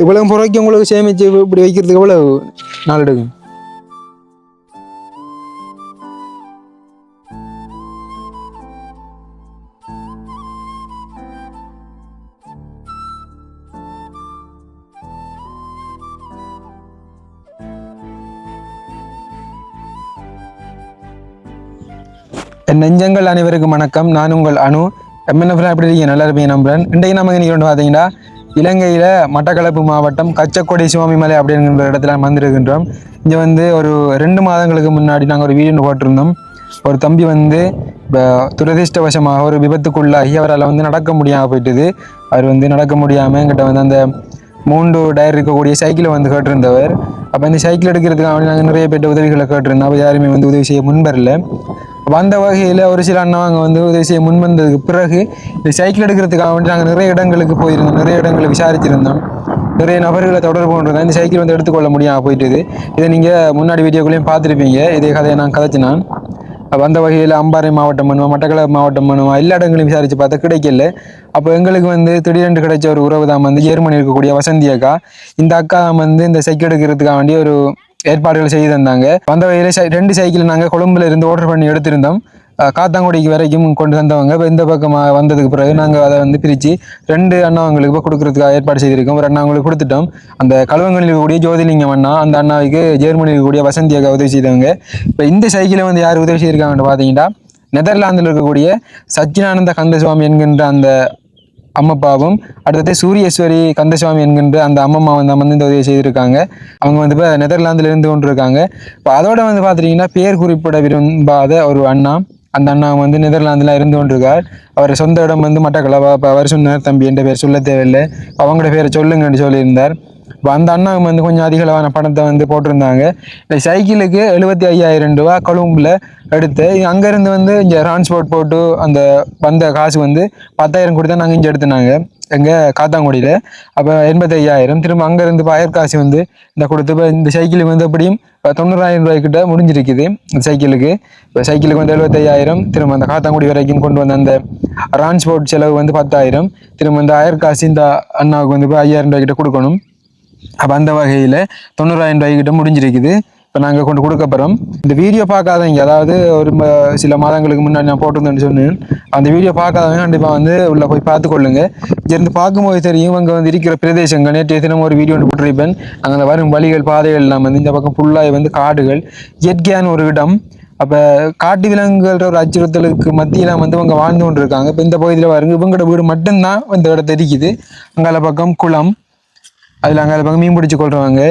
இவ்வளவு புறக்கி உங்களுக்கு சேமிச்சு இப்படி வைக்கிறதுக்கு எவ்வளவு நாள் எடுக்கும்? நெஞ்சங்கள் அனைவருக்கும் வணக்கம். நான் உங்கள் அனு. எம்என்எஃப்ல எப்படி இருக்கீங்க? நல்லா இருப்பீங்க நம்புறேன். இன்றைக்கு நமக்கு இன்னைக்கு வந்து பார்த்தீங்கன்னா இலங்கையில் மட்டக்களப்பு மாவட்டம் கச்சக்கொடி சுவாமிமலை அப்படிங்கிற இடத்துல வந்திருக்கின்றோம். இங்கே வந்து ஒரு ரெண்டு மாதங்களுக்கு முன்னாடி நாங்கள் ஒரு வீடியோ போட்டிருந்தோம். ஒரு தம்பி வந்து இப்போ துரதிர்ஷ்டவசமாக ஒரு விபத்துக்குள்ளாகி அவரால் வந்து நடக்க முடியாமல் போயிட்டுது. அவர் வந்து நடக்க முடியாமல் என்கிட்ட வந்து அந்த மூன்று டயர் இருக்கக்கூடிய சைக்கிளை வந்து கேட்டிருந்தவர். அப்போ இந்த சைக்கிள் எடுக்கிறதுக்காக நாங்கள் நிறைய பேர்ட்ட உதவிகளை கேட்டிருந்தோம். அப்போ யாருமே வந்து உதவி செய்ய முன்வரல வந்த வகையில் ஒரு சில அண்ணாங்க வந்து உதவி செய்ய முன்வந்ததுக்கு பிறகு இந்த சைக்கிள் எடுக்கிறதுக்காக வேண்டி நாங்கள் நிறைய இடங்களுக்கு போயிருந்தோம். நிறைய இடங்களை விசாரிச்சிருந்தோம். நிறைய நபர்களை தொடர்பு கொண்டிருந்தோம். இந்த சைக்கிள் வந்து எடுத்துக்கொள்ள முடியாமல் போயிட்டுது. இதை நீங்கள் முன்னாடி வீடியோக்குள்ளேயும் பார்த்துருப்பீங்க. இதே கதையை நான் கதைச்சினான். வந்த வகையில் அம்பாறை மாவட்டம் பண்ணுவோம் மட்டக்களப்பு மாவட்டம் பண்ணுவோம் எல்லா இடங்களையும் விசாரித்து பார்த்தா கிடைக்கல. அப்போ எங்களுக்கு வந்து திடீரென்று கிடைச்ச ஒரு உறவு தான் வந்து ஜெர்மனி இருக்கக்கூடிய வசந்தி அக்கா. இந்த அக்கா வந்து இந்த சைக்கிள் எடுக்கிறதுக்காக வேண்டிய ஒரு ஏற்பாடுகள் செய்து தந்தாங்க. வந்த வகையில் சை- ரெண்டு சைக்கிள் நாங்கள் கொழும்புல இருந்து ஆர்டர் பண்ணி எடுத்திருந்தோம். காத்தாங்குடிக்கு வரைக்கும் கொண்டு வந்தவங்க இப்போ இந்த பக்கமாக வந்ததுக்கு பிறகு நாங்கள் அதை வந்து பிரித்து ரெண்டு அண்ணாவங்களுக்கு இப்போ கொடுக்குறதுக்காக ஏற்பாடு செய்திருக்கோம். ஒரு அண்ணாவங்களுக்கு கொடுத்துட்டோம். அந்த கழுவங்களில் இருக்கக்கூடிய ஜோதிலிங்கம் அண்ணா அந்த அண்ணாவுக்கு ஜெர்மனியில் இருக்கக்கூடிய வசந்தியாக உதவி செய்தவங்க. இப்போ இந்த சைக்கிளை வந்து யார் உதவி செய்திருக்காங்கன்னு பார்த்தீங்கன்னா நெதர்லாந்தில் இருக்கக்கூடிய சச்சினானந்த கந்தசுவாமி என்கின்ற அந்த அம்மப்பாவும் அடுத்தது சூரியேஸ்வரி கந்தசுவாமி என்கின்ற அந்த அம்மம்மா வந்து வந்து இந்த உதவி செய்திருக்காங்க. அவங்க வந்து இப்போ நெதர்லாந்தில் இருந்து கொண்டு இருக்காங்க இப்போ அதோட வந்து பார்த்துட்டிங்கன்னா பேர் குறிப்பிட விரும்பாத ஒரு அண்ணா அந்த அண்ணா வந்து நெதர்லாந்தில் இருந்து கொண்டிருக்கார். அவர் சொந்த இடம் வந்து மட்டக்களவா இப்போ அவர் சொன்னார் தம்பி என்ற பேர் சொல்ல தேவையில்லை. அவங்களோட பேரை சொல்லுங்கன்னு சொல்லியிருந்தார். இப்போ அந்த அண்ணாவும் வந்து கொஞ்சம் அதிக அளவான பணத்தை வந்து போட்டிருந்தாங்க. இந்த சைக்கிளுக்கு எழுபத்தி ஐயாயிரம் ரூபா கொழும்புல எடுத்து அங்கேருந்து வந்து இங்கே டிரான்ஸ்போர்ட் போட்டு அந்த வந்த காசு வந்து பத்தாயிரம் கொடுத்தா நாங்கள் இங்கே எடுத்துனாங்க. எங்கள் காத்தாங்குடியில். அப்போ எண்பத்தி ஐயாயிரம் திரும்ப அங்கேருந்து இப்போ காசு வந்து இந்த கொடுத்து இப்போ இந்த சைக்கிளுக்கு வந்து எப்படியும் இப்போ தொண்ணூறாயிரம் ரூபாய்க்கிட்ட முடிஞ்சிருக்குது இந்த சைக்கிளுக்கு. இப்போ சைக்கிளுக்கு வந்து எழுபத்தையாயிரம். திரும்ப அந்த காத்தாங்குடி வரைக்கும் கொண்டு வந்த அந்த டிரான்ஸ்போர்ட் செலவு வந்து பத்தாயிரம். திரும்ப இந்த அயர் காசு இந்த அண்ணாவுக்கு வந்து இப்போ ஐயாயிரம் ரூபாய்க்கிட்ட கொடுக்கணும். அப்போ அந்த வகையில் தொண்ணூறாயிரம் ரூபாய்க்கிட்ட முடிஞ்சிருக்குது. இப்போ நாங்கள் கொண்டு கொடுக்க போகிறோம் இந்த வீடியோ பார்க்காதவங்க அதாவது ஒரு ம- சில மாதங்களுக்கு முன்னாடி நான் போட்டிருந்தேன்னு சொன்னேன். அந்த வீடியோ பார்க்காதவங்க கண்டிப்பாக வந்து உள்ளே போய் பார்த்துக்கொள்ளுங்க இருந்து பார்க்கும்போது தெரியும் அங்கே வந்து இருக்கிற பிரதேசங்கள். நேற்றைய தினம் ஒரு வீடியோ ஒன்று போட்டிருப்பேன். அங்கே வரும் வழிகள் பாதைகள் எல்லாம் வந்து இந்த பக்கம் ஃபுல்லாக வந்து காடுகள். இயற்கையான ஒரு இடம். அப்போ காட்டு விலங்குகள ஒரு அச்சுறுத்தலுக்கு மத்தியில் வந்து இவங்க வாழ்ந்து கொண்டு இருக்காங்க இப்போ இந்த பகுதியில் பாருங்க இவங்களோட வீடு மட்டும்தான் இந்த இடத்த இருக்குது. அங்கால பக்கம் குளம் அதில் அங்கே பக்கம் மீன் பிடிச்சி கொள்றவங்க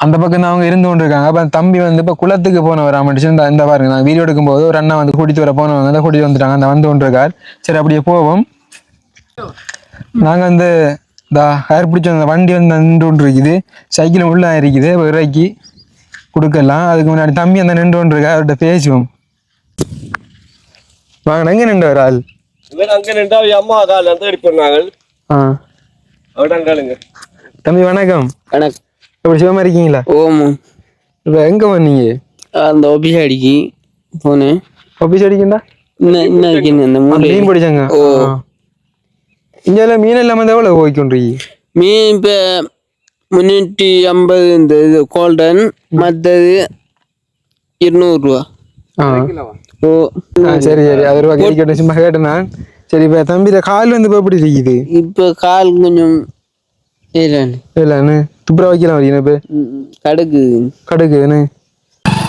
அந்த பக்கம் தான் அவங்க இருந்து கொண்டு இருக்காங்க அப்போ தம்பி வந்து இப்போ குளத்துக்கு போனவர் ஆமாட்டு இந்த இந்த பாருங்க நான் வீடியோ எடுக்கும்போது ஒரு அண்ணா வந்து கூட்டிட்டு வர போனவங்க தான் கூட்டிட்டு வந்துட்டாங்க. அந்த வந்து கொண்டு இருக்கார் சரி அப்படியே போவோம். நாங்கள் வந்து இந்த ஹேர் பிடிச்ச அந்த வண்டி வந்து நின்று கொண்டு இருக்குது சைக்கிள் உள்ள இருக்குது. இறக்கி கொடுக்கலாம். அதுக்கு முன்னாடி தம்பி அந்த நின்று கொண்டு இருக்கா அவர்கிட்ட பேசுவோம். வாங்க எங்கே நின்று ஆள் இவன் அங்க நின்றா அம்மா கால எடுத்து பண்ணாங்க ஆ. அங்காளுங்க தம்பி வணக்கம். கணக்கு எப்படி சிவமா இருக்கீங்களா? ஓமு. இப்போ எங்கே வந்தீங்க அந்த ஆபீஸ் அடிக்கி போனேன் ஆஃபீஸ் அடிக்கண்டா? இன்னும் இன்னும் இருக்கீங்க அந்த மூளை மீன் பிடிச்சாங்க. ஓ. இங்கெல்லாம் மீன் எல்லாம் வந்து எவ்வளோ போய்க்கொண்டிருக்கீங்க மீன் இப்போ முன்னூற்றி ஐம்பது இந்த இது கோல்டன் மற்றது இருநூறுவா ஆ. ஓ. ஆ, சரி சரி. அது ரூபா கேட்கட்டும் சும்மா கேட்டேன் நான். சரி இப்போ தம்பியில கால் வந்து இப்போ எப்படி இருக்குது? இப்போ கால் கொஞ்சம் இல்லைன்னு இல்லைண்ணே. துப்புரா வைக்கலாம் வரீங்க இப்போ. கடுக்கு கடுக்குன்னு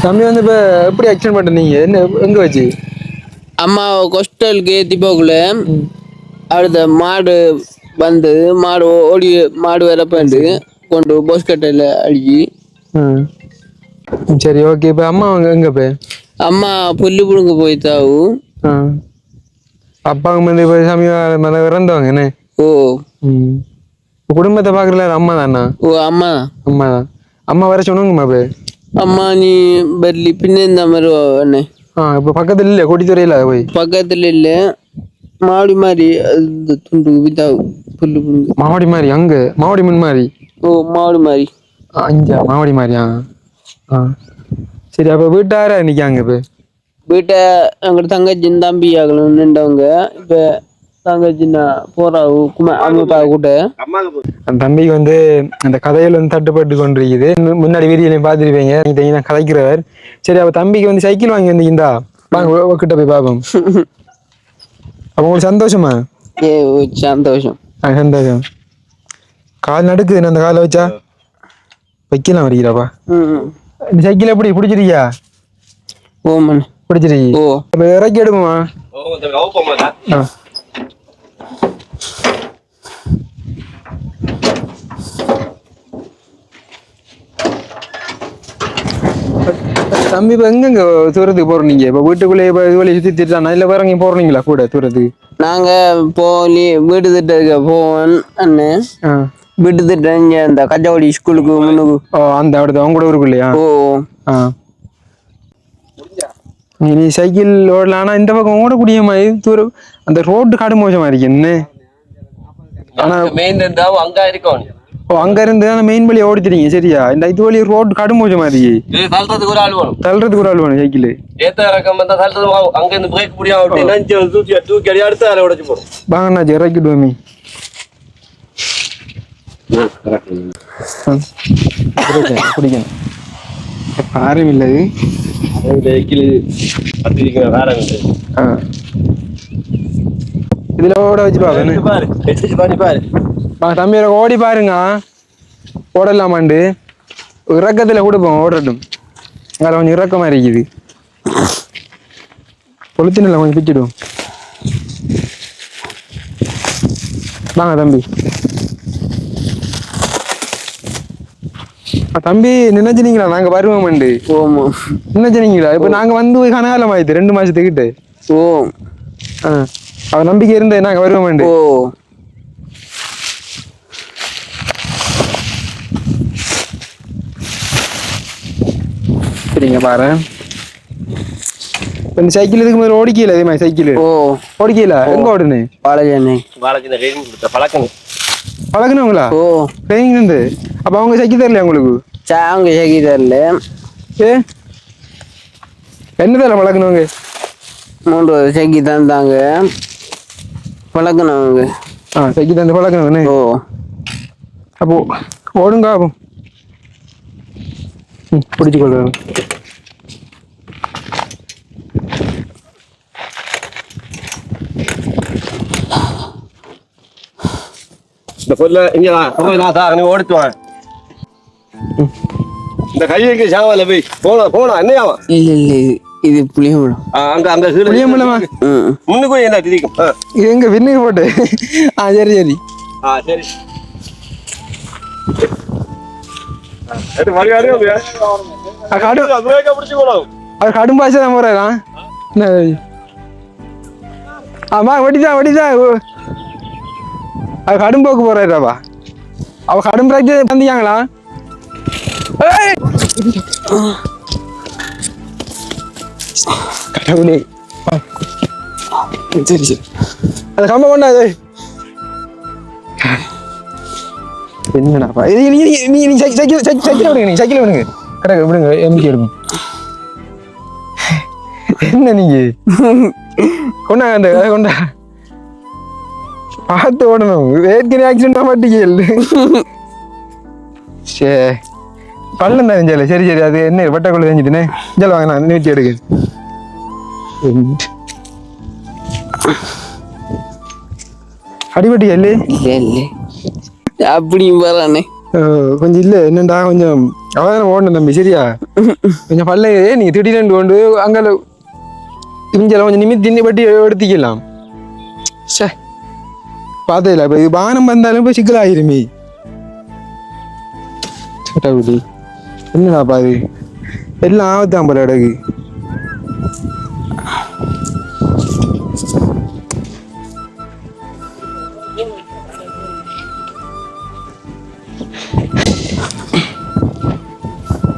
தம்பி வந்து இப்போ எப்படி ஆக்ஷன் பண்ணுறீங்க என்ன எங்கே வச்சு? அம்மா ஹாஸ்டலுக்கு ஏற்றி போகல. அடுத்த மாடு வந்து மாடு ஓடி மாடு வரப்பாண்டு கொண்டு பஸ் கட்டையில் ம். சரி ஓகே இப்போ அம்மா எங்கே இப்போ? அம்மா புல்லு புடுங்க போய்த்தாவு அப்பாங்க வந்து இப்போ சமயம் இறந்தவங்க என்ன? ஓ. ம். குடும்பத்தை பாக்குறல அம்மா தானா? ஓ அம்மா. அம்மா தான். அம்மா வர சொன்னாங்கம்மா இப்போ? அம்மா நீ பர்லி பின்ன இந்த மாதிரி அண்ணே. ஆ இப்போ பக்கத்துல இல்ல கொடித்துறையில போய்? பக்கத்துல இல்ல. மாவடி மாதிரி அது துண்டு விதா புல்லு புல்லு. மாவடி மாதிரி அங்க? மாவடி மின் மாதிரி ஓ மாவடி மாதிரி அஞ்சா மாவடி மாதிரியா ஆ. சரி அப்போ வீட்டார நிற்காங்க இப்போ? வீட்டை எங்களோட தங்கச்சின் தம்பி ஆகணும் நின்றவங்க. இப்போ தங்கச்சி போறா குமா அம்மா கூட. தம்பிக்கு வந்து அந்த கதையில் வந்து தட்டுப்பட்டு கொண்டிருக்குது. முன்னாடி வீடியோலையும் பார்த்துருப்பீங்க. நீங்க கதைக்கிறவர். சரி அப்ப தம்பிக்கு வந்து சைக்கிள் வாங்கி வந்தீங்கடா வாங்க கிட்ட போய் பார்ப்போம். அப்போ உங்களுக்கு சந்தோஷமா? ஏ சந்தோஷம். ஆ, சந்தோஷம். கால் நடுக்குது அந்த காலை வச்சா? வைக்கலாம் வருகிறாப்பா இந்த சைக்கிள் எப்படி பிடிச்சிருக்கியா? ஓமன் பிடிச்சிருக்கி. ஓ. இறக்கி எடுக்குமா ஓ இந்த கவுப்பமாடா ஆ தம்பி இப்போ எங்கெங்க தூரத்துக்கு போறீங்க? இப்போ வீட்டுக்குள்ளே இப்போ இது வழி சுற்றி திட்டானா இல்லை வேற எங்கேயும் போறீங்களா கூட தூரத்துக்கு? நாங்க போலி வீடு திட்ட போவோம் அண்ணன் வீட்டு திட்ட இங்க இந்த கஜாவடி ஸ்கூலுக்கு முன்னுக்கு. ஓ அந்த அடுத்து அவங்க கூட ஊருக்குள்ளையா? ஓ. ஆ. நீ நீ சைக்கிள் ஓடலாம் ஆனால் இந்த பக்கம் ஓடக்கூடிய மாதிரி தூரம் அந்த ரோட்டு காடு மோசமா இருக்கு என்ன ஆனா மெயின் இருந்தாவும் அங்க இருக்கும் ஓ அங்க இருந்து அந்த மெயின் வழியை ஓடிச்சிருங்க சரியா? இந்த இது வழி ரோடு காடு மோசமா இருக்கு இது தள்ளுறதுக்கு ஒரு ஆள் வேணும். தள்ளுறதுக்கு ஒரு ஆள் வேணும் சைக்கிள். ஏத்த இறக்கம் வந்தா தள்ளுறது அங்க இருந்து பிரேக் முடியாம அப்படி நஞ்சு தூக்கி தூக்கி அடி அடுத்து அதை உடைச்சு போடும். வாங்கண்ணாச்சி இறக்கிடுவோமே குடிக்கணும் ஆரம் இல்லை வேற இதுல ஓட வச்சு பாரு பண்ணி பாரு. தம்பி ஓடி பாருங்க. ஓடலாமாண்டு இறக்கத்துல கொடுப்போம் ஓடட்டும் அதில் கொஞ்சம் இறக்கமா இருக்குது. பொழுத்தினில் கொஞ்சம் பிச்சிடுவோம். வாங்க தம்பி. தம்பி நினைச்சினீங்களா நாங்க வருவோம்ண்டு ஓமோ. நினைச்சினீங்களா இப்ப நாங்க வந்து ஒரு கனகாலம் ஆயிடுது ரெண்டு மாசத்துக்கிட்ட. ஓ ஆ அவ நம்பிக்கை இருந்தே நாங்க வருவோம்ண்டு ஓ. சரிங்க பாரு இப்ப இந்த சைக்கிள் இதுக்கு முதல்ல ஓடிக்கல இதே மாதிரி சைக்கிள் ஓ ஓடிக்கல எங்க ஓடுனு பாலஜானே இந்த கையும் கொடுத்த பழக்கம் பழகுனவங்களா ஓ ட்ரைனிங் இருந்து அப்ப அவங்க சைக்கிள் தரலையா உங்களுக்கு சாங்க சகிதர்ல ஏ என்ன தரல பழகுனவங்க மூன்று சகி தந்தாங்க பழக்கணவங்க ஆ சைக்கிள் தந்து பழகுனவனே ஓ அப்போ ஓடுங்க அப்போ ம் இந்த பொருளை இங்க வா. போய் நான் சார் நீ ஓடிச்சுவான் இந்த கையைக்கு சாவல போய். போனா போனா என்னையாவா இல்ல இல்ல இது- புளியம்பழம். அங்க அங்க கீழே புளியம்பழமா? முன்னுக்கு என்ன திரிக்கும். இது எங்க விண்ணுக்கு போட்டு? ஆ சரி சரி. ஆ சரி. அது மறுபடியும் அப்படியா? ஆ, கடு பிரேக்கை அவர் கடும் போக்கு போறாருப்பா அவ கடும் பிராக்டிஸ் தந்தியாங்களா ஏய்! கடவுளே சரி சரி அது கம்ப கொண்டாது என்னடாப்பா இது நீ நீ- நீ நீ சைக்கிள் சைக்கிள் சைக்கிள் விடுங்க நீ சைக்கிள் விடுங்க கரெக்ட் விடுங்க எம்கே எடுக்கும் என்ன நீங்க கொண்டா அந்த கொண்டா பார்த்து ஓடணும் ஏற்கனவே ஆக்சிடென்ட் மாட்டீங்க சே பள்ளம் தான் ஜெயில சரி சரி அது என்ன வட்டக்குள்ள தெரிஞ்சுட்டுனே ஜெல வாங்க நான் நீட்டி எடுக்கு அடிபட்டு இல்ல அப்படியும் வரானே கொஞ்சம் இல்லை என்னண்டா கொஞ்சம் அவதானம் ஓடணும் தம்பி சரியா கொஞ்சம் பல்ல நீங்க திடீர்னு கொண்டு அங்கே இஞ்சல கொஞ்சம் நிமித்தி பட்டி எடுத்துக்கலாம் சே பார்த்ததில்ல இப்போ இது வானம் வந்தாலும் இப்போ சிக்கலாயிருமே கடவுளே என்னடாப்பா அது எல்லாம் ஆபத்தான் போல இடக்கு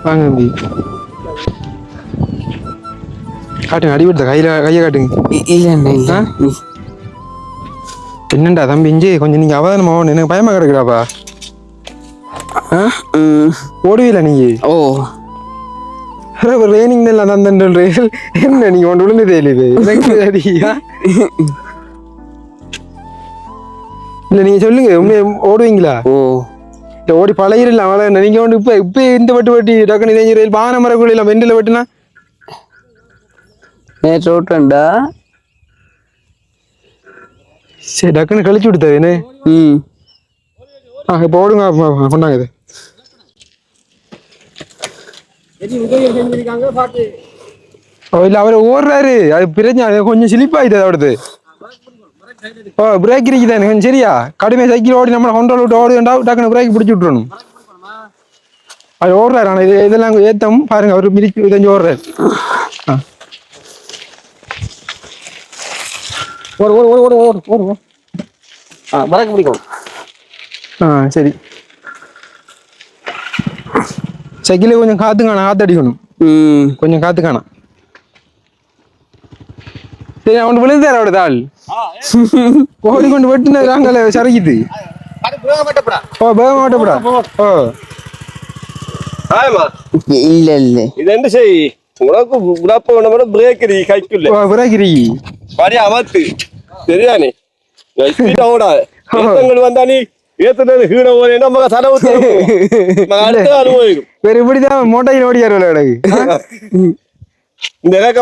வாங்க தம்பி காட்டுங்க அடிபடுத்த கையில கையை காட்டுங்க இல்ல? என்னண்டா தம்பி இஞ்சி? கொஞ்சம் நீங்க அவதானமா ஓடணும் எனக்கு பயமா கிடக்குறாப்பா ஓடுவீல நீங்க? ஓ. ட்ரைனிங் எல்லாம் தந்தன்றீர்கள் என்ன நீங்க ஒன்று விழுந்ததே இல்லையே? எனக்கு அடியா இல்லை நீங்கள் சொல்லுங்க. உண்மையை ஓடுவீங்களா? ஓ. இல்லை ஓடி பழகிடலாம் அவ்வளோ நீங்கள் வந்து இப்போ இப்போ இந்த வட்டு வட்டி டக்குனு இதே ரயில் வாகன மரக்குள்ள வெண்டில் வெட்டுனா? நேற்று விட்டேன்டா சரி டக்குன்னு கழிச்சு விடுத்தாரு என்ன? ம். ஆ இப்போ ஓடுங்க கொண்டாங்க இது. இல்லை அவர் ஓடுறாரு. அது பிரச்சனை கொஞ்சம் சிலிப்பாயிட்டு அவடுது ஓ பிரேக் இருக்குதானே கொஞ்சம் சரியா? கடுமையாக சைக்கிள் ஓடி நம்மளை கொண்டு விட்டு ஓடுண்டா டக்குனு பிரேக் பிடிச்சி விட்டுறணும். அது ஓடுறாரு ஆனால் இது இதெல்லாம் ஏத்தம் பாருங்க அவர் மிதிச்சு இதஞ்சு ஓடுறாரு. ஆ. ஓடு ஓடு ஓடு ஓடு ஓடு ஓடு ஓடு. ஆ மறக்க பிடிக்கும் ஆ சரி. சைக்கிளே கொஞ்சம் காத்து காணும் காத்து அடிக்கணும் கொஞ்சம் காத்து காணும் சரி அவன் விழுந்தார் அவட தாள் கோடி கொண்டு வெட்டினாங்கல்ல சரக்கிது ஓ பேக மாட்டப்படா? ஓ. இல்ல இல்ல. இது என்ன செய்? உனக்கு உடப்ப வேணும் பிரேக் இருக்கு கைக்குள்ள ஓ சரியானே ஸ்பீட் ஓடா. ஏத்தங்கள் வந்தா நீ ஏத்துனது கீழே ஓடே நம்ம செலவு அடுத்த அனுபவிக்கும் வேற இப்படிதான் மோட்டையில் ஓடியார் விளையாடு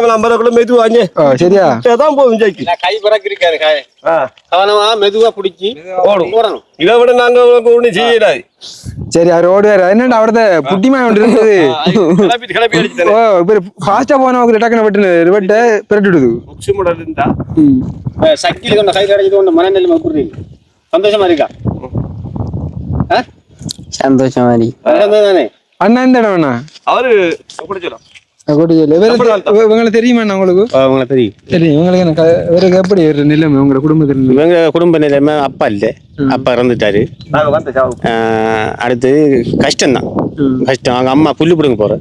நம்பருக்குள்ள மெதுவா அஞ்சே ஓ சரியா? தான் போகும் ஜெயிக்கு கை பறக்கு இருக்காரு காய ஆ. கவனமா மெதுவா பிடிச்சி ஓடும். போடணும் சரி அவர் ஓடுவார். என்னடா அவரத? புட்டிமா ஒன்று இருந்தது கிளப்பி கிளப்பி அடிச்சுட்டேன் ஓ இப்போ ஃபாஸ்டா போனவங்க டக்குனு வெட்டுனது வெட்ட மாடல் இருந்தா? கொண்ட மனநிலைமை புரியுது சந்தோஷமா இருக்கா? ஆ? சந்தோஷம் மாதிரி அது சந்தோஷம் தானே? அண்ணா இந்த இடம் வேணா அவரு குடிச்சிடும் இவங்களை தெரியுமா உங்களுக்கு? அவங்கள தெரியும். தெரியும். இவங்களுக்கு எனக்கு இவருக்கு எப்படி ஒரு நிலைமை? உங்களோட குடும்பத்தில் இவங்க குடும்ப நிலைமை அப்பா இல்லை. அப்பா இறந்துட்டாரு. அடுத்து கஷ்டம்தான். கஷ்டம். அவங்க அம்மா புல்லு பிடுங்க போற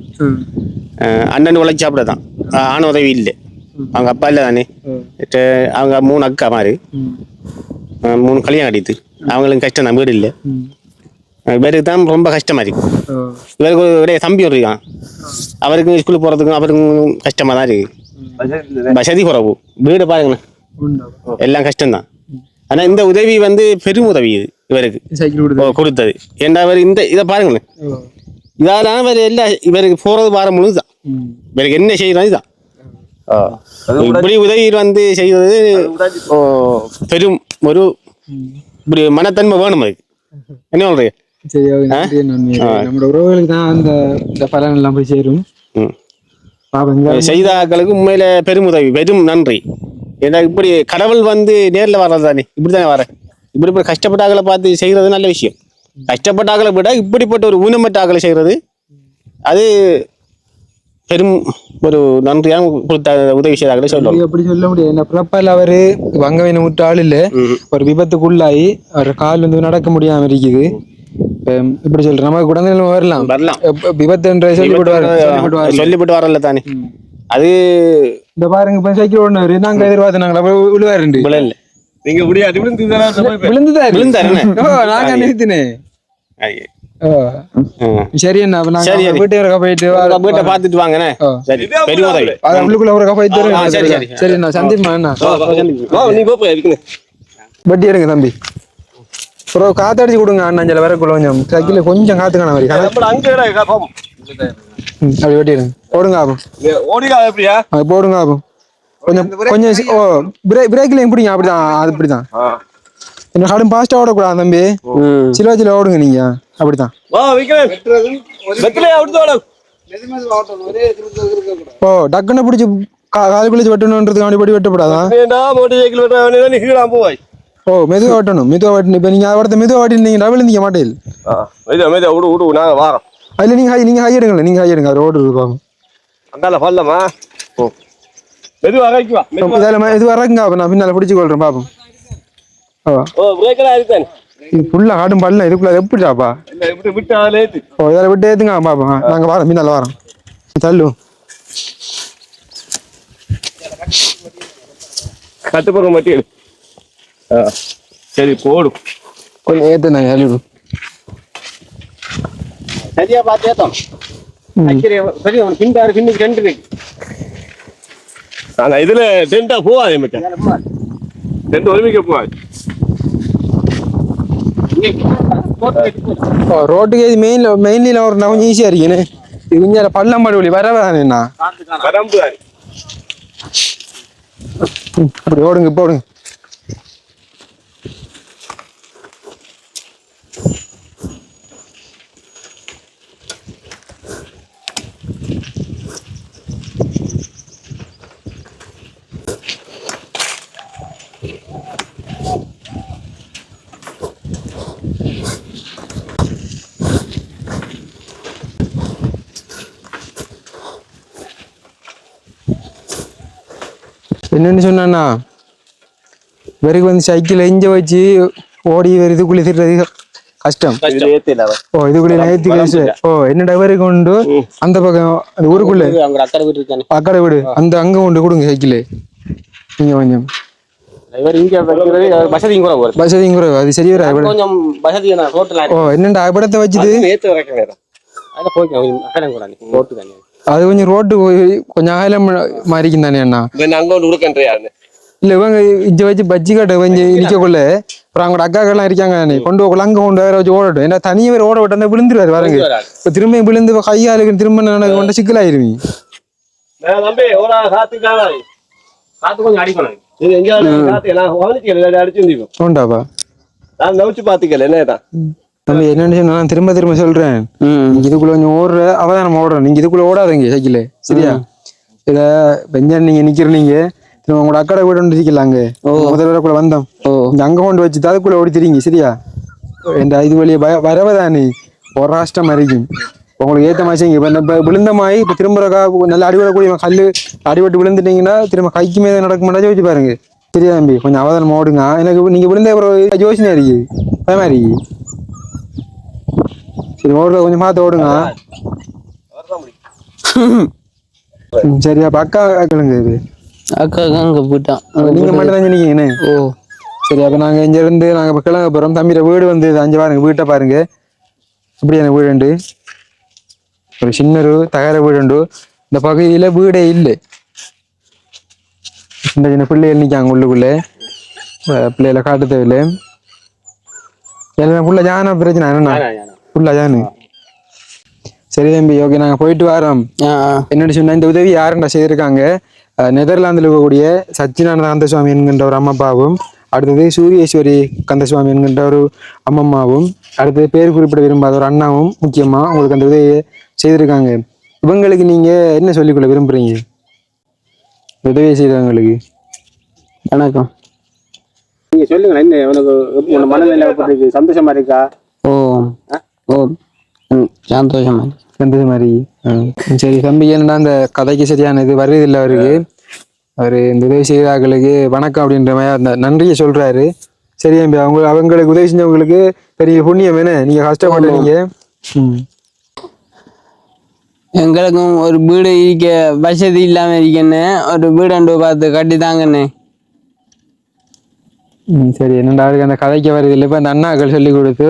அண்ணன் உழைச்சி சாப்பிடதான் ஆண் உதவி இல்லை. அவங்க அப்பா இல்லை தானே. அவங்க மூணு அக்கா மாதிரி மூணு கல்யாணம் அடித்து அவங்களுக்கு கஷ்டம் தான். வீடு இல்லை. இவருக்கு தான் ரொம்ப கஷ்டமா இருக்கு. இவருக்கு ஒரு தம்பி ஒரு இருக்கான். அவருக்கு ஸ்கூலுக்கு போகிறதுக்கும் அவருக்கும் கஷ்டமாக தான் இருக்கு. வசதி குறவு. வீடு பாருங்களேன். எல்லாம் கஷ்டம்தான். ஆனால் இந்த உதவி வந்து பெரும் உதவி இது இவருக்கு. கொடுத்தது. ஏன்டா இவர் இந்த இதை பாருங்களேன். இதால இவர் எல்லாம் இவருக்கு போகிறது வாரம் முழுதுதான். இவருக்கு என்ன செய்யணும் இதுதான். இப்படி உதவி வந்து செய்வது பெரும் ஒரு இப்படி மனத்தன்மை வேணும் அதுக்கு. என்ன சொல்றீங்க? சரி அது நன்றி, நன்றி. நம்மளோட உறவுகளுக்கு தான் அந்த இந்த பலன் எல்லாம் போய் சேரும். செய்த உண்மையில பெரும் உதவி பெரும் நன்றி. ஏன்னா இப்படி கடவுள் வந்து நேர்ல வர்றது தானே. வர இப்படி இப்படி கஷ்டப்பட்ட ஆட்களை பார்த்து செய்யறது நல்ல விஷயம். கஷ்டப்பட்ட ஆட்களை விட இப்படிப்பட்ட ஒரு ஊனமற்ற ஆட்களை செய்யறது அது பெரும் ஒரு நன்றியாக கொடுத்த உதவி செய்த ஆட்களை சொல்லலாம் இது அப்படி சொல்ல முடியாது. என்ன பிறப்பால் அவரு வங்க வேணும் விட்டு ஆள் இல்ல. ஒரு விபத்துக்குள்ளாகி அவர் கால் வந்து நடக்க முடியாம இருக்குது. இப்படி சொல்றேன். நமக்கு குழந்தைகள் வரலாம். வரலாம். விபத்துன்ற சொல்லிவிட்டு வர சொல்லிவிட்டு வர சொல்லிவிட்டு வரல தானே. அது இந்த பாருங்க இப்ப சைக்கிள் ஓடினவர் நாங்க எதிர்பார்த்தாங்களா விழுவாருண்டு விழல நீங்க முடியாது விழுந்து விழுந்துதாரு. விழுந்தாரு நாங்க நிறுத்தினேன். சரி என்ன நாங்க சரி, சரி. வீட்டு வரைக்கும் போயிட்டு வீட்டை பார்த்துட்டு வாங்கண்ணே. சரி பெரும் உதவி. உள்ளுக்குள்ள ஒரு கப்பை சரி, சரி. சரி நான் சந்திப்பா என்ன நீ போப்பா இருக்கணும் வட்டி எடுங்க தம்பி. ப்ரோ காத்தடிச்சு கொடுங்க அண்ணாஞ்சல வரக்குள்ள கொஞ்சம். சைக்கிள் கொஞ்சம் காத்து காண மாதிரி. அப்படி வெட்டி எடுங்க போடுங்க ஆகும் போடுங்க ஆகும் கொஞ்சம் கொஞ்சம் ஓ பிரேக் பிரேக்லையும் பிடிங்க அப்படிதான் அது இப்படிதான் இன்னும் கடும் ஃபாஸ்ட்டாக ஓடக்கூடாது தம்பி. சில சில ஓடுங்க நீங்க. அப்படிதான். ஓ டக்குன்னு பிடிச்சி கால் குளிச்சு வெட்டணுன்றதுக்கு அப்படி படி வெட்டப்படாதான் மோட்டர் சைக்கிள் வெட்ட நீ கீழே போவாய். ஓ மெதுவா வெட்டணும் மெதுவா வெட்டணும் இப்போ நீங்கள் அவரத்த மெதுவா வெட்டினீங்க விழுந்தீங்க மாட்டேல் மெதுவா மெதுவா விடு விடு நாங்க வாரோம். அதில் நீங்கள் ஹை நீங்கள் ஹை எடுங்களேன் நீங்கள் ஹை எடுங்க. ரோடு இருப்பாங்க அந்தால பல்லமா ஓ. மெதுவா அகைக்கு வா. இதில் இது வரக்குங்க அப்போ நான் பின்னால் பிடிச்சி கொள்றேன் பாப்போம். ஓ பிரேக்கெல்லாம் இருக்குதானே இது ஃபுல்லாக ஆடும் பல்ல. இதுக்குள்ள எப்படிடாப்பா ஓ இதில் விட்டு ஏற்றுங்க பாப்போம். நாங்கள் வரோம். பின்னால் வரோம். தள்ளு. கட்டுப்பக்கம் மட்டும் சரி போடும் கொஞ்சம் ஏற்று நாங்கள் தள்ளிவிடும் சரியா பார்த்து ஏத்தோம் சரி சரி அவன் பின்டாரு பின்னுக்கு ரெண்டு இருக்கு ஆனா இதுல டென்டா போவாதே மச்சான் டென்ட் ஒருமிக்க போவாது ரோட்டுக்கு இது மெயின் மெயின்ல ஒரு கொஞ்சம் ஈஸியாக இருக்குன்னு இது கொஞ்சம் பள்ளம் படுவலி வரவாதானேண்ணா வரம்பு தானே. அப்படி ஓடுங்க இப்போ ஓடுங்க என்னன்னு சொன்னான்னா இவருக்கு வந்து சைக்கிள் எஞ்ச வச்சு ஓடி இதுக்குள்ளே திட்டுறது கஷ்டம். ஓ இதுக்குள்ளே ஏற்றி கேசு ஓ என்னடா இவருக்கு கொண்டு அந்த பக்கம் அந்த ஊருக்குள்ள? அக்கறை விடு அந்த அங்க கொண்டு கொடுங்க சைக்கிள். நீங்க கொஞ்சம். வசதியும் கூட அது சரி வராது. கொஞ்சம் வசதி ஓ என்னடா படத்தை வச்சுது? அது கொஞ்சம் ரோட்டு போய் கொஞ்சம் ஆயிரம் மாறிக்கும் தானே அண்ணா. இப்ப நான் அங்க ஒன்று உடுக்கன்றியான்னு. இல்ல இவங்க இஞ்ச வச்சு பஜ்ஜி கட்டை கொஞ்சம் நிக்கக்குள்ள அப்புறம் அவங்களோட அக்காக்கெல்லாம் இருக்காங்க தானே கொண்டு போய் அங்க கொண்டு வேற வச்சு ஓடட்டும். ஏன்னா தனியாக வேற ஓட விட்டு விழுந்துருவாரு வரங்க இப்ப திரும்ப விழுந்து கையாளுக்கு திரும்ப எனக்கு கொண்டு சிக்கலாயிருவீங்க. உண்டாப்பா நான் நவுச்சு பாத்துக்கல என்னதான்? தம்பி என்னன்னு நான் திரும்ப திரும்ப சொல்றேன். நீங்க இதுக்குள்ள கொஞ்சம் ஓடுற அவதானம் ஓடுறோம் நீங்க இதுக்குள்ள ஓடாதீங்க சைக்கிள். சரியா? இத பெஞ்சன் நீங்க நிக்கிறீங்க திரும்ப உங்களோட அக்கடை வீடு ஒன்று இருக்கலாங்க முதல்ல கூட வந்தோம். இங்க அங்க கொண்டு வச்சு அதுக்குள்ள ஓடி திரிங்க சரியா? இந்த இது வழியே வரவதானே? ஒரு ராஷ்டிரம் வரைக்கும் உங்களுக்கு ஏத்த மாதிரி செய்யுங்க. இப்ப இந்த இப்ப விழுந்த மாதிரி இப்ப திரும்ப நல்லா அடிபடக்கூடிய கல்லு அடிபட்டு விழுந்துட்டீங்கன்னா திரும்ப கைக்கு மேல நடக்க மாட்டா யோசிச்சு பாருங்க. சரியா தம்பி? கொஞ்சம் அவதானம் ஓடுங்க. எனக்கு நீங்க விழுந்த அப்புறம் யோசனை இருக்கு. பயமா இருக்கு சரி ஓடுற கொஞ்சம் பார்த்து ஓடுங்க. சரி அப்ப அக்கா கேளுங்க இது. அக்கா அங்க போயிட்டான். நீங்க மட்டும் தான் சொன்னீங்கன்னு ஓ. சரி அப்ப நாங்க இங்க இருந்து நாங்க இப்ப கிளம்ப போறோம். தம்பியோட வீடு வந்து அஞ்சு பாருங்க வீட்டை பாருங்க. இப்படி எனக்கு வீடு உண்டு. ஒரு சின்ன ஒரு தகர வீடு உண்டு. இந்த பகுதியில வீடே இல்லை. இந்த சின்ன பிள்ளைகள் நிக்காங்க உள்ளுக்குள்ள. பிள்ளைகளை காட்டு தேவையில்லை. எல்லாம் புள்ள ஜான பிரச்சனை என்னண்ணா? புள்ள ஜானு சரி தம்பி ஓகே நாங்க போயிட்டு வரோம். ஆ ஆ. என்னடி சொன்னா இந்த உதவி யாருண்டா செய்திருக்காங்க? நெதர்லாந்தில் இருக்கக்கூடிய சச்சினானந்த கந்தசுவாமி என்கின்ற ஒரு அம்மப்பாவும் அடுத்தது சூரியேஸ்வரி கந்தசுவாமி என்கின்ற ஒரு அம்மம்மாவும் அடுத்தது பேர் குறிப்பிட விரும்பாத ஒரு அண்ணாவும் முக்கியமா உங்களுக்கு அந்த உதவியை செய்திருக்காங்க. இவங்களுக்கு நீங்க என்ன சொல்லிக்கொள்ள விரும்புறீங்க? இந்த உதவியை செய்தவங்களுக்கு. வணக்கம். நீங்க சொல்லுங்க என்ன உனக்கு உன் மனநிலை எப்படி சந்தோஷமா இருக்கா? ஓ ஓ ம், சந்தோஷமா இருக்கு. சரி தம்பி என்னடா அந்த கதைக்கு சரியான இது வருது இல்லை அவருக்கு? அவரு இந்த உதவி செய்தாக்களுக்கு வணக்கம் அப்படின்ற மாதிரி அந்த நன்றியை சொல்றாரு. சரி தம்பி அவங்க அவங்களுக்கு உதவி செஞ்சவங்களுக்கு பெரிய புண்ணியம் என்ன? நீங்க கஷ்டப்பட்டீங்க ம். எங்களுக்கும் ஒரு வீடு இருக்க வசதி இல்லாம இருக்கேன்னு ஒரு வீடு பார்த்து கட்டி தாங்கண்ணே சரி. என்னடா அவருக்கு அந்த கதைக்கு வருது. இல்லை இப்போ அந்த அண்ணாக்கள் சொல்லி கொடுத்து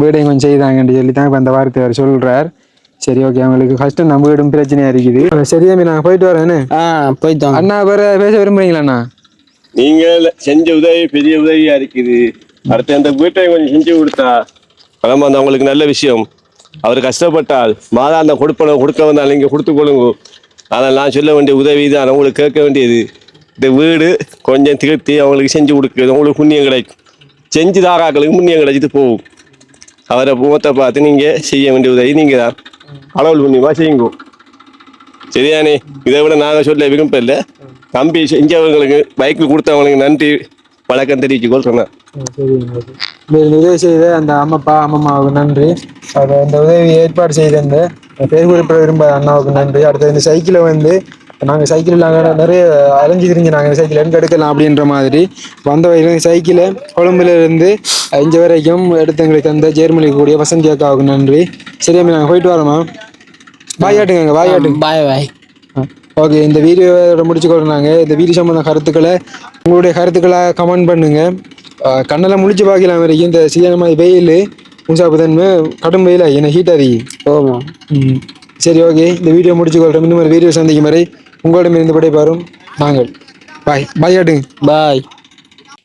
வீடையும் கொஞ்சம் செய்தாங்கன்னு சொல்லி தான் இப்போ அந்த வார்த்தை அவர் சொல்றார். சரி ஓகே. அவங்களுக்கு கஷ்டம் நம்ம வீடும் பிரச்சனையா இருக்குது. சரி தம்பி நாங்கள் போயிட்டு வரோம் ஆ போய்த்தோம் அண்ணா வேற பேச விரும்புறீங்களா அண்ணா? நீங்க செஞ்ச உதவி பெரிய உதவியா இருக்குது. அடுத்து அந்த வீட்டை கொஞ்சம் செஞ்சு கொடுத்தா பணம் வந்து அவங்களுக்கு நல்ல விஷயம். அவர் கஷ்டப்பட்டால் மாதாந்த கொடுப்பன கொடுக்க வந்தால் நீங்க கொடுத்து கொள்ளுங்க. ஆனால் நான் சொல்ல வேண்டிய உதவி தான் உங்களுக்கு கேட்க வேண்டியது. இந்த வீடு கொஞ்சம் திருத்தி அவங்களுக்கு செஞ்சு கொடுக்குறது உங்களுக்கு புண்ணியம் கிடைக்கும். செஞ்சு தாராக்களுக்கு புண்ணியம் கிடைச்சிட்டு போகும். அவரை முகத்தை பார்த்து நீங்க செய்ய வேண்டிய உதவி நீங்க தான். கடவுள் புண்ணியமாக செய்யுங்க. சரியானே இதை விட நாங்கள் சொல்ல விரும்பல தம்பி செஞ்சவங்களுக்கு பைக்கு கொடுத்தவங்களுக்கு நன்றி வழக்கம் தெரிவிச்சுக்கோள் சொன்னேன் உதவி செய்த அந்த அம்மப்பா அம்மம்மாவுக்கு நன்றி. அதை அந்த உதவி ஏற்பாடு செய்த அந்த பேர் குறிப்பிட விரும்பாத அண்ணாவுக்கு நன்றி. அடுத்தது இந்த சைக்கிளை வந்து நாங்கள் சைக்கிள் நாங்கள் நிறைய அலைஞ்சு திரிஞ்சு நாங்கள் இந்த சைக்கிள் எங்கே எடுக்கலாம் அப்படின்ற மாதிரி வந்த வரைக்கும் சைக்கிளை கொழும்புல இருந்து இங்க வரைக்கும் எடுத்து எங்களுக்கு அந்த ஜெர்மனிக்கு கூடிய வசந்தி அக்காவுக்கு நன்றி. சரி அம்மி நாங்கள் போயிட்டு வரோமா வாயாட்டுங்க வாயாட்டுங்க பாய் பாய் ஓகே இந்த வீடியோவோட முடிச்சுக்கொள்றாங்க இந்த வீடியோ சம்பந்த கருத்துக்களை உங்களுடைய கருத்துக்களை கமெண்ட் பண்ணுங்க. அஹ் கண்ணெல்லாம் முழிச்சு பார்க்கலாம் வரைக்கும் இந்த சீதனமாக வெயில் முசாப்பு தன்மை கடும் வெயிலா என்ன ஹீட் அதிகம் ஓமா ம். சரி ஓகே இந்த வீடியோ முடிச்சுக்கொள்றோம் இன்னும் ஒரு வீடியோ சந்திக்கும் வரை உங்களிடமிருந்து விடைபெறும் நாங்கள். பாய் பாய் ஆட்டுங்க பாய்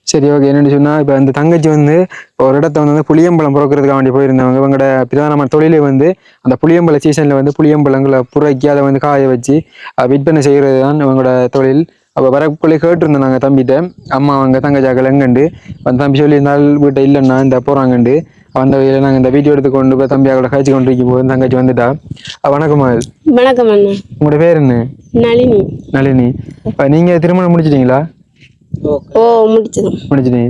சரி ஓகே என்னன்னு சொன்னா இப்போ அந்த தங்கச்சி வந்து ஒரு இடத்த வந்து புளியம்பழம் பிறக்கிறதுக்காக வேண்டி போயிருந்தவங்க இவங்களோட பிரதானமான தொழிலே வந்து அந்த புளியம்பழ சீசன்ல வந்து புளியம்பழங்களை புறக்கி அதை வந்து காய வச்சு விற்பனை செய்கிறது தான் இவங்களோட தொழில். அப்போ வரக்குள்ளே கேட்டிருந்தோம் நாங்கள் தம்பிட்ட அம்மா அவங்க தங்கச்சாக்கள் எங்கண்டு? அந்த தம்பி சொல்லியிருந்தால் வீட்டை இல்லைன்னா இந்த போகிறாங்கண்டு அந்த வகையில் நாங்கள் இந்த வீடியோ எடுத்து கொண்டு போய் தம்பி அவளை காய்ச்சி கொண்டு இருக்கும் போது தங்கச்சி வந்துட்டா. வணக்கம். வணக்கம் அண்ணா. உங்களோட பேர் என்ன? நளினி. நளினி. அஹ், நீங்க திருமணம் முடிச்சிட்டீங்களா? ஓ முடிச்சது முடிச்சிட்டீங்க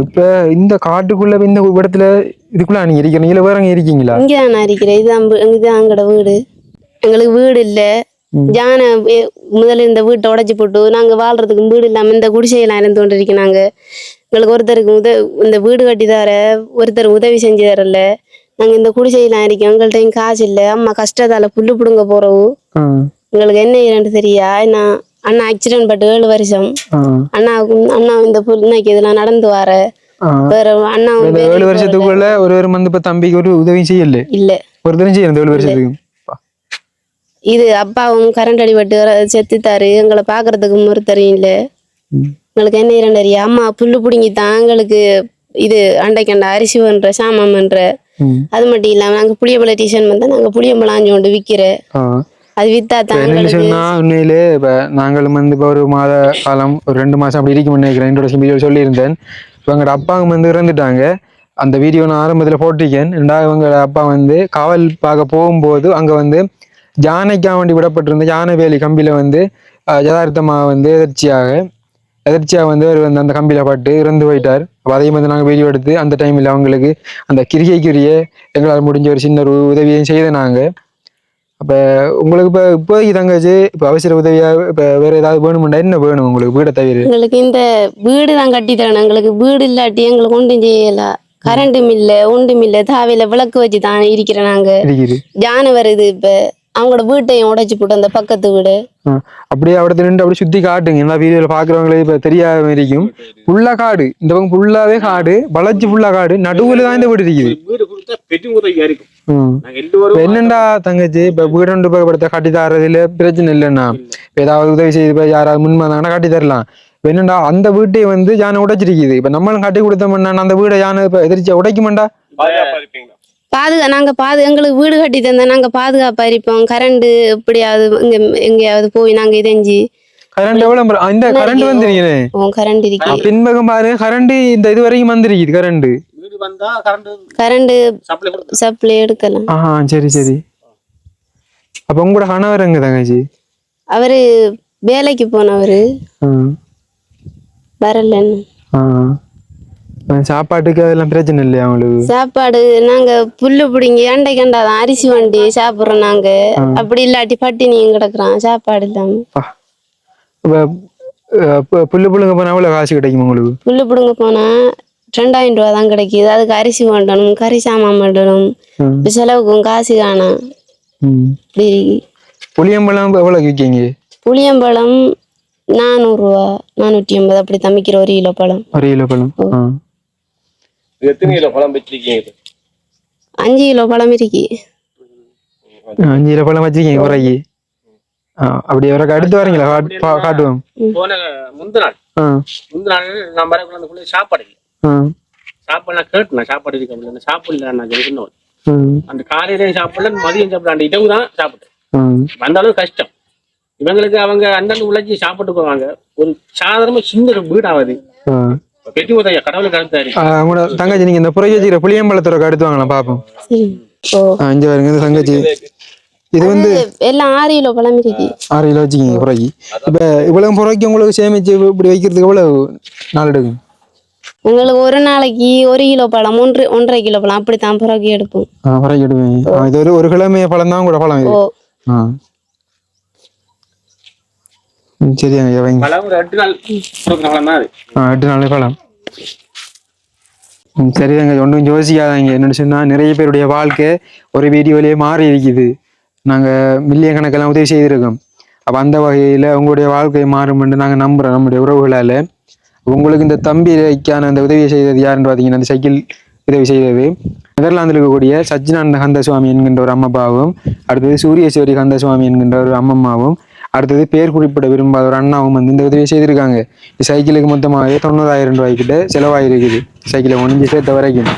இப்ப இந்த காட்டுக்குள்ள இந்த இடத்துல இதுக்குள்ள நீங்க இருக்கீங்க இல்ல வேற அங்க இருக்கீங்களா? இங்கே தான் இருக்கிறேன். வீ- இதுதான் எங்களோட வீடு. எங்களுக்கு வீடு இல்லை. ஜானை முதல்ல இந்த வீட்டை உடைச்சி போட்டு நாங்க வாழ்றதுக்கு வீடு இல்லாம இந்த குடிசையெல்லாம் இருந்து கொண்டு இருக்கோம் நாங்க எங்களுக்கு ஒருத்தருக்கு உத இந்த வீடு கட்டி தர ஒருத்தர் உதவி செஞ்சு தரல. நாங்க இந்த குடிசையெல்லாம் இருக்கோம் எங்கள்கிட்ட காசு இல்லை. அம்மா கஷ்டத்தால புல்லு பிடுங்க போறவு. ஆஹ் எங்களுக்கு என்ன இரண்டு தெரியா? நான் அண்ணா ஆக்சிடென்ட் பட்டு ஏழு வருஷம். அண்ணாவுக்கும் அண்ணா இந்த புல் இன்னைக்கு இதெல்லாம் நடந்து வர. வேற அண்ணா ஏழு வருஷத்துக்குள்ள ஒரு ஒரு இப்ப தம்பிக்கு ஒரு உதவியும் செய்யல. இல்ல. செய்யல இந்த ஏழு வருஷத்துக்கு. இது அப்பாவும் கரண்ட் அடிபட்டு செத்துட்டாரு. எங்களை பாக்குறதுக்கு ஒருத்தரும் இல்ல. எங்களுக்கு என்ன இரண்டறியா அம்மா புல்லு பிடுங்கி தான் எங்களுக்கு இது அண்டைக்கண்ட அரிசி பண்ற சாமான் பண்ற. அது மட்டும் இல்லாம நாங்க புளியம்பழம் டியூஷன் வந்தா நாங்க புளியம்பழம் ஆஞ்சு கொண்டு விக்கிற. அது வித்தா தான் உண்மையிலே இப்ப நாங்களும் வந்து இப்ப ஒரு மாத காலம் ஒரு ரெண்டு மாசம் அப்படி இருக்கும் நினைக்கிறேன். இன்ட்ரோடக்ஷன் வீடியோ சொல்லியிருந்தேன். இப்ப எங்களோட அப்பாங்க வந்து இறந்துட்டாங்க. அந்த வீடியோ நான் ஆரம்பத்துல போட்டிருக்கேன். ரெண்டாவது இவங்க அப்பா வந்து காவல் பார்க்க போகும்போது அங்க வந்து யானைக்காக வேண்டி விடப்பட்டிருந்த யானை வேலி கம்பியில வந்து அஹ், யதார்த்தமா வந்து எதிர்ச்சியாக எதிர்ச்சியா வந்து அவர் வந்து அந்த கம்பியில பட்டு இறந்து போயிட்டார். அப்ப அதையும் வந்து நாங்க வீடியோ எடுத்து அந்த டைம்ல அவங்களுக்கு அந்த கிரிகைக்குரிய எங்களால் முடிஞ்ச ஒரு சின்ன ஒரு உதவியையும் செய்த நாங்க. அப்ப உங்களுக்கு இப்ப இப்போதைக்கு தங்கச்சி இப்ப அவசர உதவியா இப்ப வேற ஏதாவது வேணுமெண்டா? என்ன வேணும் உங்களுக்கு வீடை தவிர? எங்களுக்கு இந்த வீடு தான் கட்டி தரணும். எங்களுக்கு வீடு இல்லாட்டி எங்களுக்கு ஒன்றும் செய்யல. கரண்ட்டும் இல்ல ஒன்றும் இல்ல. தாவையில விளக்கு வச்சு தான் இருக்கிறோம் நாங்க. இருக்குது ஜானை வருது இப்ப. அவங்களோட வீட்டையும் உடைச்சு போட்டு அந்த பக்கத்து வீடு. அப்படியே அவடத்துல நின்று அப்படியே சுத்தி காட்டுங்க. எல்லா வீடியோல பாக்குறவங்களே இப்ப தெரியாத இருக்கும். ஃபுல்லா காடு. இந்த பக்கம் ஃபுல்லாவே காடு. வளைச்சு ஃபுல்லா காடு. நடுவுல தான் இந்த வீடு இருக்குது. என்னண்டா தங்கச்சி? இப்ப வீடு ஒன்று படுத்த கட்டி தரதுல பிரச்சனை இல்லைன்னா இப்ப ஏதாவது உதவி செய்து இப்ப யாராவது முன் வந்தாங்கன்னா கட்டி தரலாம். என்னண்டா அந்த வீட்டை வந்து யானை உடைச்சிருக்குது. இப்ப நம்மளும் கட்டி கொடுத்தோம்னா அந்த வீடை யானை இப்ப எதிர்த்து உடைக்குமாண்டா? பாதுகா நாங்க பாது எங்களுக்கு வீடு கட்டி தந்தா நாங்க பாதுகாப்பா இருப்போம். கரண்ட் எப்படியாவது இங்க எங்கேயாவது போய் நாங்க இதெஞ்சு கரண்ட் எவ்வளவு இந்த கரண்ட் வந்துருக்கீங்க ஓ கரண்ட் இருக்கு. பின்பக்கம் பாருங்க கரண்ட் இந்த இது வரைக்கும் வந்திருக்குது கரண்ட் வீடு வந்தா கரண்ட் கரண்ட் சப்ளை எடுக்கலாம். ஆஹா சரி சரி. அப்ப உங்களோட கணவர் எங்க தங்கச்சி? அவரு வேலைக்கு போனவரு. ஆ, வரலன்னு. ஆ. ஆ, சாப்பாட்டுக்கு அதெல்லாம் பிரச்சனை இல்லையா அவங்களுக்கு சாப்பாடு நாங்க புல்லு பிடுங்கி அண்டை கண்டாதான் அரிசி வண்டி சாப்பிடுறோம் நாங்க. அப்படி இல்லாட்டி பட்டினியும் கிடக்குறான் சாப்பாடு இல்லாம. புல்லு புல்லுங்க போனா எவ்வளவு காசு கிடைக்கும் உங்களுக்கு? புல்லு பிடுங்க போனா ரெண்டாயிரம் ரூபா தான் கிடைக்குது. அதுக்கு அரிசி வேண்டணும் கறி சாமான் வேண்டணும். செலவுக்கும் காசு காணும். புளியம்பழம் எவ்வளவு விற்கீங்க? புளியம்பழம் நானூறுரூவா நானூற்றி ஐம்பது அப்படி தம்பிக்கிற ஒரு கிலோ பழம். ஒரு கிலோ பழம். எத்தனை கிலோ பழம் வச்சிருக்கீங்க? அஞ்சு கிலோ பழம் இருக்கு. அஞ்சு கிலோ பழம் வச்சிருக்கீங்க குறைக்கு. ஆ, அப்படி ஒரு அடுத்து வரீங்களா? காட்டுவோம். போன முந்த நாள் ஆ. முந்த நாள் நான் வரக்குள்ள அந்த பிள்ளை சாப்பாடு சாப்பாடு நான் கேட்டேன்? சாப்பாடு இருக்கு அப்படின்னு சாப்பிடல நான் சொன்னவன் ம், அந்த காலையிலையும் சாப்பிடல மதியம் சாப்பிட அந்த இடவு தான் சாப்பிட்டேன். ம். வந்த அளவு கஷ்டம். இவங்களுக்கு அவங்க அந்தந்த உழைச்சி சாப்பிட்டு போவாங்க ஒரு சாதாரணமா சின்ன ஒரு உங்களோட தங்கச்சி நீங்க இந்த புரிய வச்சுக்கிற புளியம்பழத்தோட அடுத்து வாங்கலாம் பாப்போம். இங்க பாருங்க இந்த தங்கச்சி. இது வந்து எல்லாம் ஆறு கிலோ பழம் இருக்கு ஆறு கிலோ வச்சுக்கிங்க புறக்கி இப்ப இவ்வளவு புறக்கி உங்களுக்கு சேமிச்சு இப்படி வைக்கிறதுக்கு எவ்வளவு நாள் எடுக்கும்? எங்களுக்கு ஒரு நாளைக்கு ஒரு கிலோ பழம் ஒன்று ஒன்றரை கிலோ பழம் அப்படித்தான் புறக்கி எடுப்போம். புறக்கி எடுப்பேன் ஆ, இது ஒரு ஒரு கிழமை பழம் தான் கூட பழம் இது. ஒரு எட்டு நாள் பழம் ம், சரிதாங்க ஒன்றும் யோசிக்காதாங்க என்னன்னு சொன்னா நிறைய பேருடைய வாழ்க்கை ஒரு வீடியோலயே மாறி இருக்குது நாங்க மில்லியன் கணக்கெல்லாம் உதவி செய்திருக்கோம் அப்ப அந்த வகையில உங்களுடைய வாழ்க்கை மாறும்னு நாங்க நம்புறோம் நம்முடைய உறவுகளால உங்களுக்கு இந்த தம்பிக்கான அந்த உதவியை செய்தது யாருன்னு பார்த்தீங்கன்னா அந்த சைக்கிள் உதவி செய்தது நெதர்லாந்தில் இருக்கக்கூடிய சச்சினானந்த கந்தசுவாமி என்கின்ற ஒரு அம்மப்பாவும் அடுத்தது சூரியேஸ்வரி கந்தசுவாமி என்கின்ற ஒரு அம்மம்மாவும் அடுத்தது பேர் குறிப்பிட விரும்பாத ஒரு அண்ணாவும் வந்து இந்த உதவியை செய்திருக்காங்க. சைக்கிளுக்கு மொத்தமாகவே தொண்ணூறாயிரம் ரூபாய்க்கிட்ட செலவாயிருக்குது. சைக்கிளை ஒன்று சேர்த்த வரைக்கும்.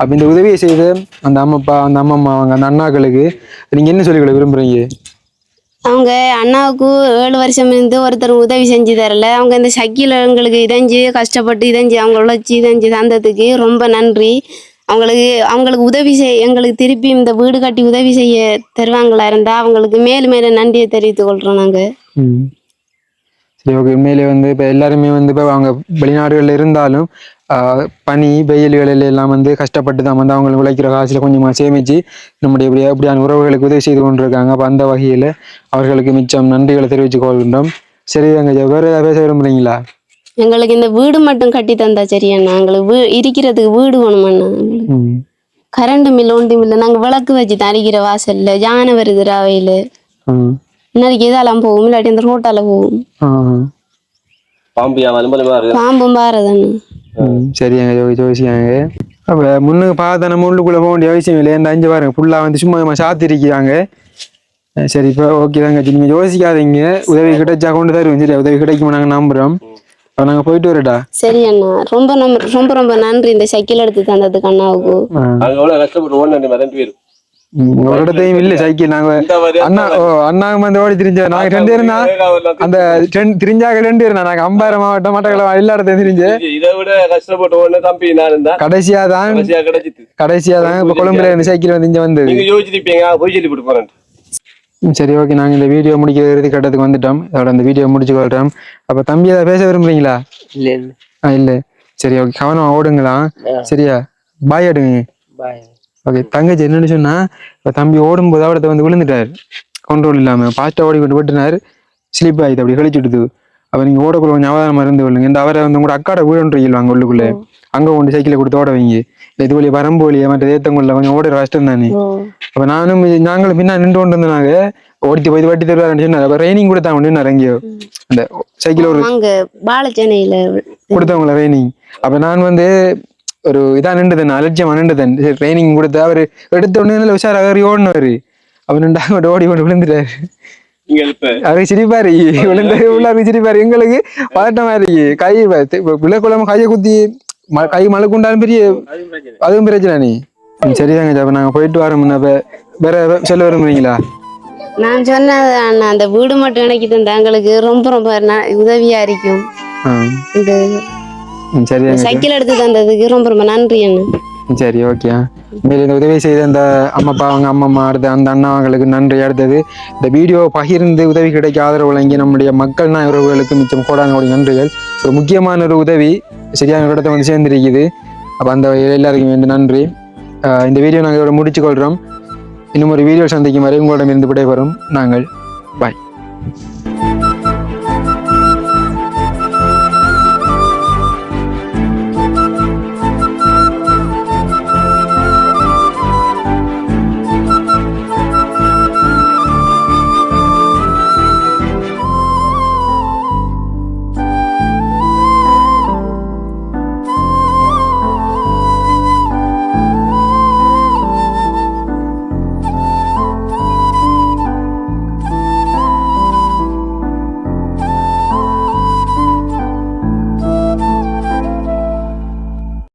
அப்போ இந்த உதவியை செய்த அந்த அம்மப்பா அந்த அம்மம்மா அவங்க அந்த அண்ணாக்களுக்கு நீங்கள் என்ன சொல்லிக்கொள்ள விரும்புகிறீங்க அவங்க அண்ணாவுக்கு ஏழு வருஷம் இருந்து ஒருத்தர் உதவி செஞ்சு தரல. அவங்க இந்த சக்கியில் எங்களுக்கு இதஞ்சு கஷ்டப்பட்டு இதஞ்சு அவங்க உழைச்சி இதஞ்சு தந்ததுக்கு ரொம்ப நன்றி. அவங்களுக்கு அவங்களுக்கு உதவி செய் எங்களுக்கு திருப்பி இந்த வீடு கட்டி உதவி செய்ய தருவாங்களா இருந்தா அவங்களுக்கு மேலும் மேலும் நன்றியை தெரிவித்துக் கொள்றோம் நாங்க. ம். சரி ஓகே. உண்மையிலே வந்து இப்போ எல்லாருமே வந்து இப்போ அவங்க வெளிநாடுகளில் இருந்தாலும் பனி பனி வெயில்களில் எல்லாம் வந்து கஷ்டப்பட்டு தான் வந்து அவங்க உழைக்கிற காசில் கொஞ்சமாக சேமித்து நம்முடைய இப்படி இப்படியான உறவுகளுக்கு உதவி செய்து கொண்டிருக்காங்க. அப்போ அந்த வகையில் அவர்களுக்கு மிச்சம் நன்றிகளை தெரிவித்துக் கொள்கின்றோம். சரி அங்கே வேறு ஏதாவது பேச விரும்புறீங்களா? எங்களுக்கு இந்த வீடு மட்டும் கட்டி தந்தா சரியண்ணா எங்களுக்கு வீ இருக்கிறதுக்கு வீடு வேணுமண்ணா கரண்ட் மில் ஒன்றும் இல்லை நாங்கள் விளக்கு வச்சு தரிக்கிற வாசல்ல யானை வருது ராவையில். இன்னைக்கு இதெல்லாம் போகும்? இல்லாட்டி அந்த ரோட்டால போகும். பாம்பும் பாரதண்ணா சரியாங்க ஜோதி ஜோசியாங்க. அப்போ முன்னுக்கு பார்த்தா நம்ம உள்ளுக்குள்ளே போக வேண்டிய அவசியம் இல்லை இந்த அஞ்சு பாருங்க ஃபுல்லாக வந்து சும்மா சாத்திருக்கிறாங்க. அஹ் சரி இப்போ ஓகே தாங்க. நீங்கள் யோசிக்காதீங்க. உதவி கிடைச்சா கொண்டு தருவோம் சரி உதவி கிடைக்கும் நாங்கள் நம்புகிறோம் நாங்கள் போயிட்டு வரட்டா சரி அண்ணா. ரொம்ப ரொம்ப ரொம்ப நன்றி. இந்த சைக்கிள் எடுத்து தந்ததுக்கு அண்ணாவுக்கு. அங்க எவ்வளவு கஷ்டப்பட்டு ஓடுனேன் ரெண்டு பேரும். ம், ஒரு இடத்தையும் இல்லை சைக்கிள். மாதிரி அண்ணா ஓ அண்ணா வந்து ஓடி திரிஞ்ச ரெண்டு அந்த திரிஞ்சாக ரெண்டு தான். நாங்கள் அம்பாறை மாவட்டம் மட்டக்களப்பு எல்லா இடத்தையும் திரிஞ்சு. இதை விட கஷ்டப்பட்டு ஓடுன தம்பி நான் இருந்தா? கடைசியாக தான் கடைசியா தான் இப்போ கொழும்புல இருந்து சைக்கிள் வந்து இங்கே வந்தது. நீங்க யோசிச்சிருப்பீங்க பொய் சொல்லி போட்டு போறேன் சரி ஓகே நாங்கள் இந்த வீடியோ முடிக்கிற இறுதி கட்டத்துக்கு வந்துட்டோம். அதோட இந்த வீடியோ முடிச்சு கொள்கிறோம் அப்போ தம்பி ஏதாவது பேச விரும்புறீங்களா? இல்லை ஆ இல்லை. சரி ஓகே கவனம் ஓடுங்களா? சரியா? பாய் எடுங்க பாய் ஓகே தங்கச்சி என்னன்னு சொன்னா இப்போ தம்பி ஓடும்போது அவடத்தை வந்து விழுந்துட்டார். கண்ட்ரோல் இல்லாமல் ஃபாஸ்ட்டாக ஓடி கொண்டு விட்டுனார் ஸ்லிப் ஆயிடுது அப்படி கழிச்சு விடுது அப்போ நீங்கள் ஓடக்குள்ள கொஞ்சம் அவதாரமாக இருந்து கொள்ளுங்க. இந்த அவரை வந்து உங்களோட அக்காட வீடுன்றீங்க அங்கே உள்ளுக்குள்ளே. அங்கே கொண்டு சைக்கிளை கொடுத்து ஓட வைங்க. இது வழி வரம்பு வழியா மற்ற ஏத்தங்குள்ள கொஞ்சம் ஓடுற கஷ்டம் தானே அப்போ நானும் நாங்களும் பின்னா நின்று கொண்டு இருந்தாங்க ஓடித்து போய் வட்டி தருவாருன்னு சொன்னார் அப்போ ரைனிங் கொடுத்தா நின்னார் எங்கேயோ அந்த சைக்கிள் ஒரு பாலச்சேனையில கொடுத்தவங்கள ட்ரைனிங் அப்ப நான் வந்து ஒரு இதா நின்றுதன் அலட்சியமா நின்றுதன் ட்ரைனிங் கொடுத்து அவரு எடுத்த உடனே நல்ல உஷார் அவர் ஓடினவர் அவர் நின்றாங்க ஓடி கொண்டு விழுந்துட்டாரு அவருக்கு சிரிப்பாரு விழுந்து உள்ளாரு சிரிப்பாரு எங்களுக்கு பதட்டமா இருக்கு கை விளக்குழம்பு கையை குத்தி ம- கை மழுக்குண்டாலும் பெரிய அதுவும் பிரச்சனை. நீ. சரிதாங்க அப்ப நாங்க போயிட்டு வரோம் அப்ப. வேற சொல்ல விரும்புறீங்களா? நான் சொன்னது அண்ணா அந்த வீடு மட்டும் எனக்கு தந்தா எங்களுக்கு. ரொம்ப ரொம்ப உதவியா இருக்கும். சைக்கிள் எடுத்து தந்ததுக்கு ரொம்ப ரொம்ப நன்றி அண்ணா. சரி ஓகே மேலும் இந்த உதவி செய்த அந்த அம்மாப்பா அவங்க அம்மம்மா அடுத்த அந்த அண்ணா அவங்களுக்கு நன்றி. அடுத்தது இந்த வீடியோ பகிர்ந்து உதவி கிடைக்க ஆதரவு வழங்கி நம்முடைய மக்கள் நாய் உறவுகளுக்கு மிச்சம் கோடான கோடி நன்றிகள். ஒரு முக்கியமான ஒரு உதவி சரியான இடத்த வந்து சேர்ந்துருக்குது. அப்போ அந்த எல்லாருக்கும் வந்து நன்றி. இந்த வீடியோ நாங்கள் இதோட முடிச்சு கொள்கிறோம் இன்னும் ஒரு வீடியோ சந்திக்கும் வரை உங்களிடமிருந்து விடைபெறும் நாங்கள். பாய்